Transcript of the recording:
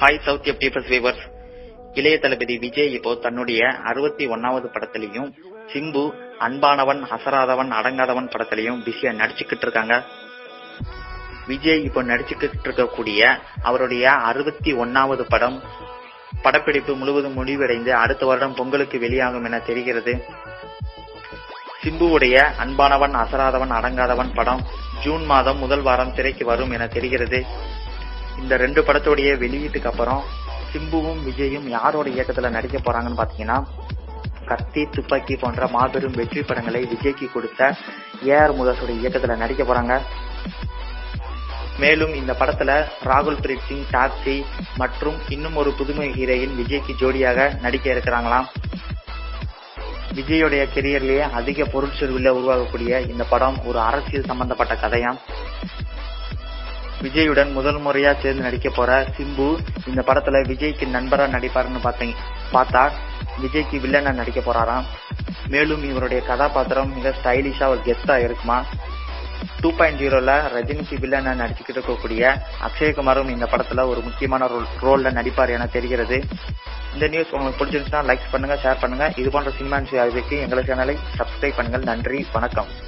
Hi south of people's viewers இளைய தளபதி விஜய் இப்போ தன்னுடைய அறுபத்தி ஒன்னாவது படத்திலையும் சிம்பு அன்பானவன் அசராதவன் அடங்காதவன் படத்திலையும் பிஸியா நடிச்சுக்கிட்டு இருக்காங்க. விஜய் இப்போ நடிச்சுக்கிட்டு இருக்கக்கூடிய அவருடைய அறுபத்தி ஒன்னாவது படம் படப்பிடிப்பு முழுவதும் முடிவடைந்து அடுத்த வருடம் பொங்கலுக்கு வெளியாகும் என தெரிகிறது. சிம்புவுடைய அன்பானவன் அசராதவன் அடங்காதவன் படம் ஜூன் மாதம் முதல் வாரம் திரைக்கு வரும் என தெரிகிறது. இந்த ரெண்டு படத்துடைய வெளியீட்டுக்கு அப்புறம் சிம்புவும் விஜயும் யாரோட இயக்கத்துல நடிக்க போறாங்கன்னு பாத்தீங்கன்னா கத்தி துப்பாக்கி போன்ற மாபெரும் வெற்றி படங்களை விஜய்க்கு கொடுத்த ஏ ஆர் முகேஷோட இயக்கத்துல நடிக்க போறாங்க. மேலும் இந்த படத்துல ராகுல் பிரீத் சிங் டாக்ஸி மற்றும் இன்னும் ஒரு புதுமை ஹீரோயின் விஜய்க்கு ஜோடியாக நடிக்க இருக்கிறாங்களாம். விஜயோடைய கெரியர்லயே அதிக பொருட்செலவுல உருவாகக்கூடிய இந்த படம் ஒரு அரசியல் சம்பந்தப்பட்ட கதையாம். விஜயுடன் முதல் முறையா சேர்ந்து நடிக்க போற சிம்பு இந்த படத்துல விஜய்க்கு நண்பரா நடிப்பாருன்னு பார்த்தீங்க பார்த்தா விஜய்க்கு வில்லனா நடிக்க போறாராம். மேலும் இவருடைய கதாபாத்திரம் மிக ஸ்டைலிஷா ஒரு கெஸ்டா இருக்குமா? டூ பாயிண்ட் ஜீரோல ரஜினிக்கு வில்லனா நடிச்சுக்கிட்டு இருக்கக்கூடிய அக்ஷயகுமாரும் இந்த படத்துல ஒரு முக்கியமான ரோல் ரோல்ல நடிப்பார் என தெரிகிறது. இந்த நியூஸ் உங்களுக்கு பிடிச்சிருந்துச்சுன்னா லைக் பண்ணுங்க ஷேர் பண்ணுங்க. இது போன்ற சினிமா நியூஸ் அறிவிக்கு எங்கள் சேனலை சப்ஸ்கிரைப் பண்ணுங்கள். நன்றி வணக்கம்.